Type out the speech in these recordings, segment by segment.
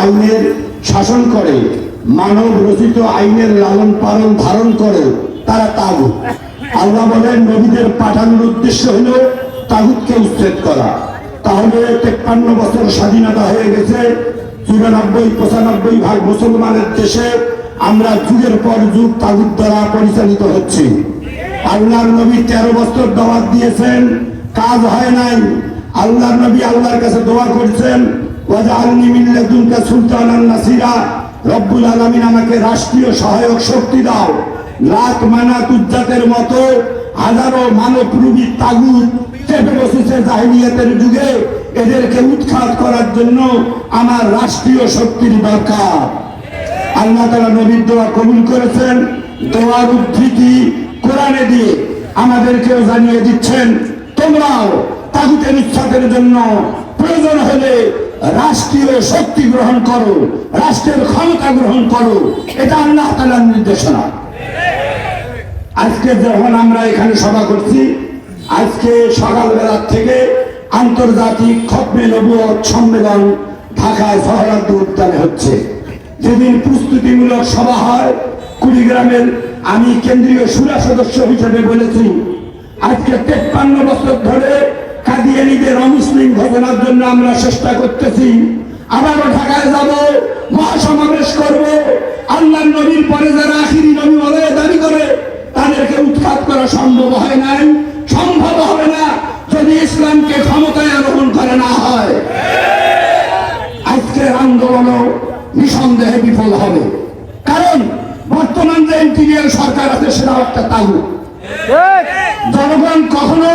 আইনের শাসন করে মানব রচিত আইনের লালন পালন ধারণ করে, তারা তাগুত। আল্লাহ বলেন, নবীদের পাঠানোর উদ্দেশ্য হলো তাগুতকে উচ্ছেদ করা। তাহলে তেপ্পান্ন বছর স্বাধীনতা হয়ে গেছে, চুরানব্বই, পঁচানব্বই ভাগ মুসলমানের দেশে আমরা যুগের পর যুগ তাগুত দ্বারা পরিচালিত হচ্ছি। আল্লাহর নবী তেরো বছর দাওয়াত দিয়েছেন, কাজ হয় নাই। আল্লাহর নবী আল্লাহর কাছে দোয়া করছেন এদেরকে উৎখাত করার জন্য আমার রাষ্ট্রীয় শক্তির দরকার। আল্লাহ তালা নবীর দোয়া কবুল করেছেন। দোয়ার উদ্ধৃতি কোরআনে দিয়ে আমাদেরকেও জানিয়ে দিচ্ছেন, তোমরাও তাগুতের উচ্ছাদের জন্য প্রয়োজন হলে রাষ্ট্রীয় শক্তি গ্রহণ করো, রাষ্ট্রের ক্ষমতা গ্রহণ করো, এটা আল্লাহ তালার নির্দেশনা। আজকে যখন আমরা এখানে সভা করছি, আজকে সকালবেলা থেকে আন্তর্জাতিক খতমে নবুয়ত সম্মেলন ঢাকায় সহরাদ্দ উদ্যানে হচ্ছে। যেদিন প্রস্তুতিমূলক সভা হয়, কুড়িগ্রামের আমি কেন্দ্রীয় সুরা সদস্য হিসেবে বলেছি, আজকে তেপ্পান্ন বছর ধরে কাদিয়ানিদের অমুসলিম ঘটনার জন্য আমরা চেষ্টা করতেছি। আবারও ঢাকায় যাব, মহাসমাবেশ করব। আল্লাহ নবীর পরে যারা আখিরি নবী বলে দাবি করে তাদেরকে উৎখাত করা সম্ভব হয় নাই সম্ভব হবে না যদি ইসলামকে ক্ষমতায় আরোহণ করে না হয় আজকের আন্দোলন নিঃসন্দেহে বিফল হবে। কারণ বর্তমান যে ইন্টিরিয়ার সরকার আছে সেটাও একটা তাগু জনগণ কখনো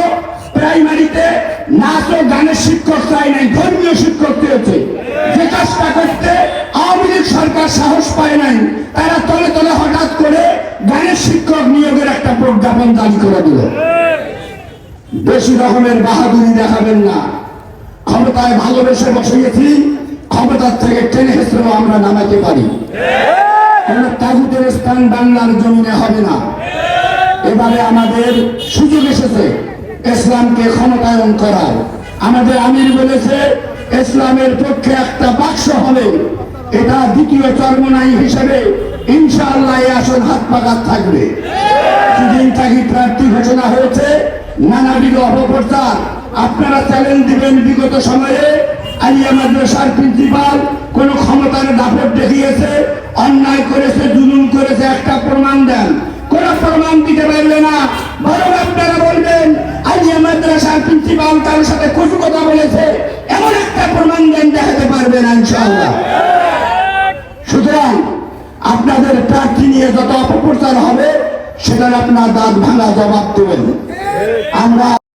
প্রাইমারিতে নাচ ও গানের শিক্ষক চাই নাই, ধর্মীয় শিক্ষক চেয়েছে যে কাজটা করতে আওয়ামী লীগ সরকার সাহস পায় নাই, তারা তলে তলে হঠাৎ করে গানের শিক্ষক নিয়োগের একটা প্রজ্ঞাপন জারি করে দিল। বেশি রকমের বাহাদুরি দেখাবেন না। ক্ষমতায় ভালোবেসে বসিয়েছি ক্ষমতার থেকে টেনে হেসেও আমরা নামাতে পারি। কোন তাগুতের স্থান বাংলার জমিনে হবে না? এবারে আমাদের সুযোগ এসেছে ইসলামকে ক্ষমতায়ন করার। আমাদের আমির বলেছে, ইসলামের পক্ষে একটা বাক্স হবে। এটা দ্বিতীয় চর্মনাই হিসেবে ইনশাআল্লাহ এই আসন হাত পাকাত থাকবে। সেদিন তাকে প্রার্থী ঘোষণা হয়েছে নানাবিধ অপপ্রচার। আপনারা চ্যালেঞ্জ দিবেন বিগত সময়ে আলিয়া মাদ্রাসার প্রিন্সিপাল কোন ক্ষমতার দাপট দেখিয়েছে, অন্যায় করেছে, জুলুম করেছে, একটা প্রমাণ দেন। কোন প্রমাণ দিতে পারবে না, বরং আপনারা বলবেন, আলিয়া মাদ্রাসার প্রিন্সিপাল তার সাথে কটু কথা বলেছে, এমন একটা প্রমাণ দেন, দেখাতে পারবেন ইনশাআল্লাহ। সুতরাং আপনাদের প্রার্থী নিয়ে যত অপপ্রচার হবে, সেটার আপনার দাঁত ভাঙা জবাব দেবেন। আমরা